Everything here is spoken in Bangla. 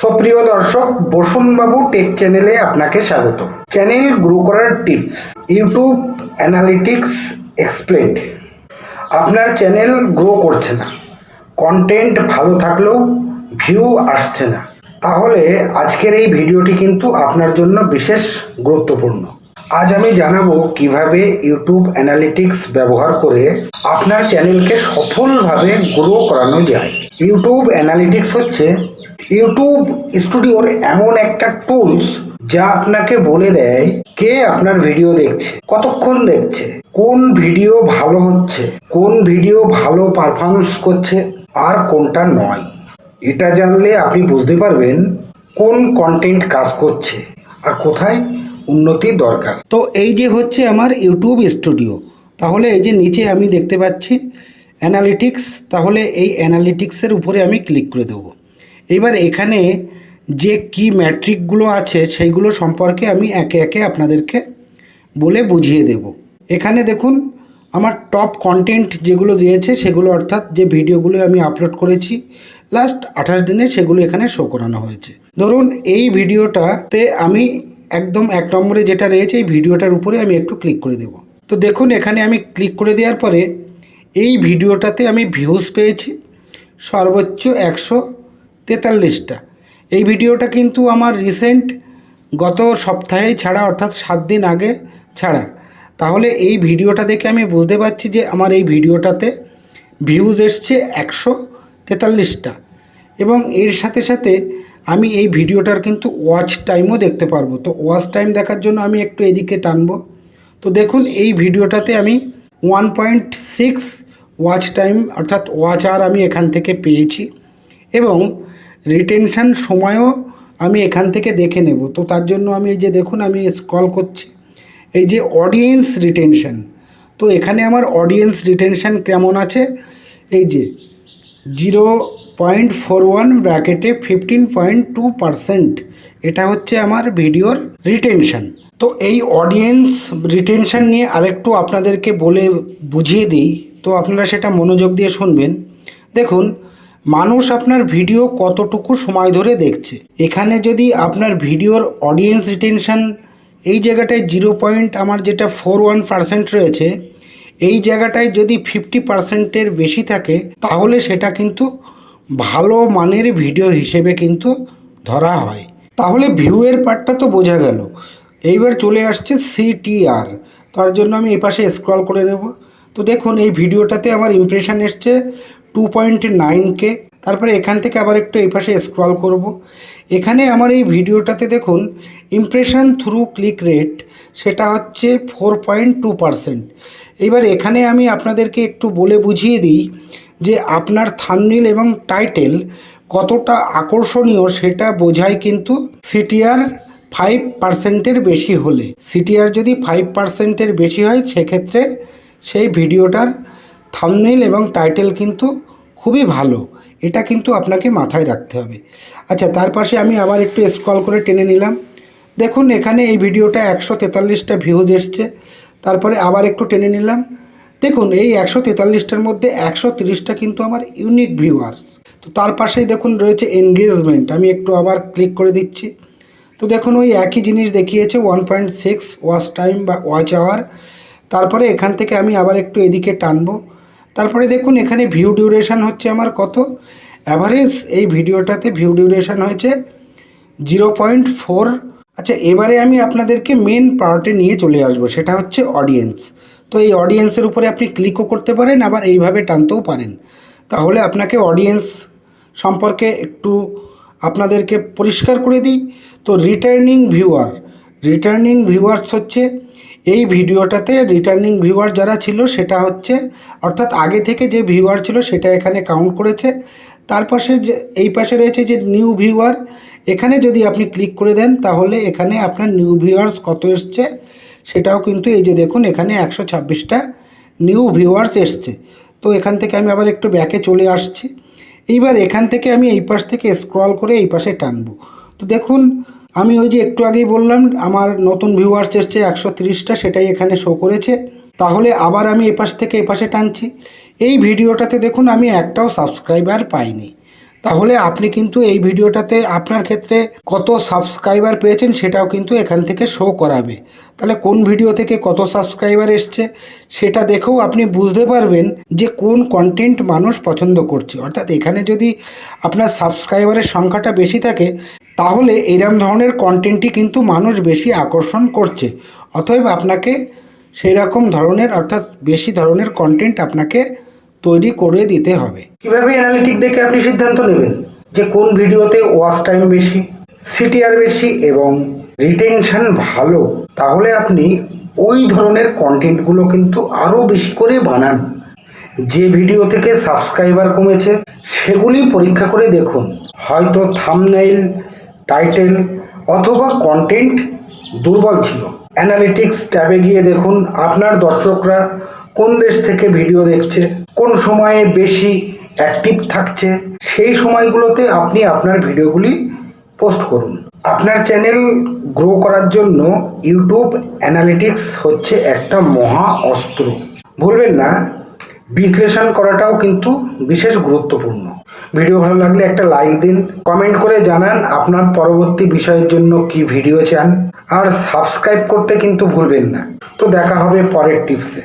সুপ্রিয় দর্শক, বসুনবাবু টেক চ্যানেলে আপনাকে স্বাগত চ্যানেল গ্রো করার টিপস, ইউটিউব অ্যানালিটিক্স এক্সপ্লেন্ড আপনার চ্যানেল গ্রো করছে না। কন্টেন্ট ভালো থাকলেও ভিউ আসছে না। তাহলে আজকের এই ভিডিওটি কিন্তু আপনার জন্য বিশেষ গুরুত্বপূর্ণ। আজ আমি জানাব কীভাবে ইউটিউব অ্যানালিটিক্স ব্যবহার করে আপনার চ্যানেলকে সফলভাবে গ্রো করানো যায়। ইউটিউব অ্যানালিটিক্স হচ্ছে ইউটিউব স্টুডিওর এমন একটা টুলস যা আপনাকে বলে দেয় কে আপনার ভিডিও দেখছে, কতক্ষণ দেখছে, কোন ভিডিও ভালো হচ্ছে, কোন ভিডিও ভালো পারফরমেন্স করছে আর কোনটা নয়। এটা জানলে আপনি বুঝতে পারবেন কোন কন্টেন্ট কাজ করছে আর কোথায় উন্নতি দরকার। তো এই যে হচ্ছে আমার ইউটিউব স্টুডিও তাহলে এই যে নিচে আমি দেখতে পাচ্ছি অ্যানালিটিক্স তাহলে এই অ্যানালিটিক্সের উপরে আমি ক্লিক করে দেবো। এবার এখানে যে কি ম্যাট্রিকগুলো আছে সেইগুলো সম্পর্কে আমি একে একে আপনাদেরকে বলে বুঝিয়ে দেব। এখানে দেখুন, আমার টপ কন্টেন্ট যেগুলো দিয়েছে সেগুলো অর্থাৎ যে ভিডিওগুলো আমি আপলোড করেছি লাস্ট আঠাশ দিনে সেগুলো এখানে শো করানো হয়েছে। ধরুন, এই ভিডিওটাতে আমি একদম এক নম্বরে যেটা রয়েছে, এই ভিডিওটার উপরে আমি একটু ক্লিক করে দেব। তো দেখুন, এখানে আমি ক্লিক করে দেওয়ার পরে এই ভিডিওটাতে আমি ভিউজ পেয়েছি, সর্বোচ্চ একশো তেতাল্লিশটা। এই ভিডিওটা কিন্তু আমার রিসেন্ট গত সপ্তাহেই ছাড়া, অর্থাৎ সাত দিন আগে ছাড়া। তাহলে এই ভিডিওটা দেখে আমি বুঝতে পারছি যে আমার এই ভিডিওটাতে ভিউজ এসছে একশো তেতাল্লিশটা। এবং এর সাথে সাথে আমি এই ভিডিওটার কিন্তু ওয়াচ টাইমও দেখতে পারব। তো ওয়াচ টাইম দেখার জন্য আমি একটু এদিকে টানবো। তো দেখুন, এই ভিডিওটাতে আমি one point six watch time অর্থাৎ ওয়াচ আর আমি এখান থেকে পেয়েছি। এবং রিটেনশন সময়ও আমি এখান থেকে দেখে নেব। তো তার জন্য আমি এই যে দেখুন, আমি স্ক্রল করছি। এই যে অডিয়েন্স রিটেনশন তো এখানে আমার অডিয়েন্স রিটেনশন কেমন আছে? এই যে জিরো পয়েন্ট ফোর ওয়ান ব্র্যাকেটে ফিফটিন পয়েন্ট টু পারসেন্ট এটা হচ্ছে আমার ভিডিওর রিটেনশন তো এই অডিয়েন্স রিটেনশন নিয়ে আরেকটু আপনাদেরকে বলে বুঝিয়ে দিই। তো আপনারা সেটা মনোযোগ দিয়ে শুনবেন। দেখুন মানুষ আপনার ভিডিও কতটুকু সময় ধরে দেখছে? এখানে যদি আপনার ভিডিওর অডিয়েন্স রিটেনশন এই জায়গাটায় জিরো পয়েন্ট আমার যেটা ফোর ওয়ান পার্সেন্ট রয়েছে, এই জায়গাটায় যদি ফিফটি পার্সেন্টের বেশি থাকে, তাহলে সেটা কিন্তু ভালো মানের ভিডিও হিসেবে কিন্তু ধরা হয়। তাহলে ভিউয়ের পার্টটা তো বোঝা গেল। এইবার চলে আসছে সিটিআর তার জন্য আমি এপাশে স্ক্রল করে নেব। তো দেখুন, এই ভিডিওটাতে আমার ইমপ্রেশন এসছে টু পয়েন্ট নাইন কে তারপরে এখান থেকে আবার একটু এই পাশে স্ক্রল করব। এখানে আমার এই ভিডিওটাতে দেখুন ইমপ্রেশন থ্রু ক্লিক রেট সেটা হচ্ছে ফোর পয়েন্ট টু পারসেন্ট এবার এখানে আমি আপনাদেরকে একটু বলে বুঝিয়ে দিই যে আপনার থামনিল এবং টাইটেল কতটা আকর্ষণীয় সেটা বোঝায় কিন্তু সিটিআর ফাইভ পার্সেন্টের বেশি হলে। সিটিআর যদি ফাইভ পার্সেন্টের বেশি হয়, সেক্ষেত্রে সেই ভিডিওটার থামনেইল এবং টাইটেল কিন্তু খুবই ভালো। এটা কিন্তু আপনাকে মাথায় রাখতে হবে। আচ্ছা তার পাশে আমি আবার একটু স্ক্রল করে টেনে নিলাম। দেখুন, এখানে এই ভিডিওটা একশো তেতাল্লিশটা ভিউজ এসছে। তারপরে আবার একটু টেনে নিলাম। দেখুন, এই একশো তেতাল্লিশটার মধ্যে একশো তিরিশটা কিন্তু আমার ইউনিক ভিউয়ার্স তো তার পাশেই দেখুন, রয়েছে এনগেজমেন্ট আমি একটু আবার ক্লিক করে দিচ্ছি। তো দেখুন, ওই একই জিনিস দেখিয়েছে one point six watch time বা ওয়াচ আওয়ার তারপরে এখান থেকে আমি আবার একটু এদিকে টানবো। তারপরে দেখুন, এখানে ভিউ ডিউরেশান হচ্ছে আমার কত? অ্যাভারেজ এই ভিডিওটাতে ভিউ ডিউরেশন হয়েছে জিরো পয়েন্ট ফোর আচ্ছা এবারে আমি আপনাদেরকে মেন পার্টে নিয়ে চলে আসব, সেটা হচ্ছে অডিয়েন্স তো এই অডিয়েন্সের উপরে আপনি ক্লিকও করতে পারেন, আবার এইভাবে টানতেও পারেন। তাহলে আপনাকে অডিয়েন্স সম্পর্কে একটু আপনাদেরকে পরিষ্কার করে দিই। তো রিটার্নিং ভিউয়ার রিটার্নিং ভিউয়ার্স হচ্ছে এই ভিডিওটাতে রিটার্নিং ভিউয়ার যারা ছিল, সেটা হচ্ছে, অর্থাৎ আগে থেকে যে ভিউয়ার ছিল, সেটা এখানে কাউন্ট করেছে। তার পাশে যে, এই পাশে রয়েছে যে নিউ ভিউয়ার এখানে যদি আপনি ক্লিক করে দেন, তাহলে এখানে আপনার নিউ ভিউয়ার্স কত এসছে, সেটাও কিন্তু এই যে দেখুন, এখানে একশো ছাব্বিশটা নিউ ভিউয়ার্স এসছে। তো এখান থেকে আমি আবার একটু ব্যাকে চলে আসছি। এইবার এখান থেকে আমি এই পাশ থেকে স্ক্রল করে এই পাশে টানবো। তো দেখুন আমি ওই যে একটু আগেই বললাম, আমার নতুন ভিউয়ার্স এসছে একশো তিরিশটা, সেটাই এখানে শো করেছে। তাহলে আবার আমি এপাশ থেকে এপাশে টানছি। এই ভিডিওটাতে দেখুন, আমি একটাও সাবস্ক্রাইবার পাইনি। তাহলে আপনি কিন্তু এই ভিডিওটাতে আপনার ক্ষেত্রে কত সাবস্ক্রাইবার পেয়েছেন, সেটাও কিন্তু এখান থেকে শো করাবে। তাহলে কোন ভিডিও থেকে কত সাবস্ক্রাইবার এসছে, সেটা দেখেও আপনি বুঝতে পারবেন যে কোন কন্টেন্ট মানুষ পছন্দ করছে। অর্থাৎ এখানে যদি আপনার সাবস্ক্রাইবারের সংখ্যাটা বেশি থাকে তাহলে এরম ধরনের কন্টেন্টই কিন্তু মানুষ বেশি আকর্ষণ করছে। অতএব আপনাকে সেই রকম ধরনের, অর্থাৎ বেশি ধরনের কন্টেন্ট আপনাকে তৈরি করে দিতে হবে। কীভাবে অ্যানালিটিক দেখে আপনি সিদ্ধান্ত নেবেন? যে কোন ভিডিওতে ওয়াচ টাইম বেশি সিটিআর বেশি এবং রিটেনশন ভালো, তাহলে আপনি ওই ধরনের কন্টেন্টগুলো কিন্তু আরও বেশি করে বানান। যে ভিডিও থেকে সাবস্ক্রাইবার কমেছে, সেগুলি পরীক্ষা করে দেখুন। হয়তো থামনেইল টাইটেল অথবা কন্টেন্ট দুর্বল ছিল। অ্যানালিটিক্স ট্যাবে গিয়ে দেখুন আপনার দর্শকরা কোন দেশ থেকে ভিডিও দেখছে, কোন সময়ে বেশি অ্যাক্টিভ থাকছে, সেই সময়গুলোতে আপনি আপনার ভিডিওগুলি পোস্ট করুন। আপনার চ্যানেল গ্রো করার জন্য ইউটিউব অ্যানালিটিক্স হচ্ছে একটা মহা অস্ত্র। ভুলবেন না, বিশ্লেষণ করাটাও কিন্তু বিশেষ গুরুত্বপূর্ণ। ভিডিও ভালো লাগলে একটা লাইক দিন কমেন্ট করে জানান আপনার পরবর্তী বিষয়ের জন্য কি ভিডিও চান, আর সাবস্ক্রাইব করতে কিন্তু ভুলবেন না। তো দেখা হবে পরের টিপসে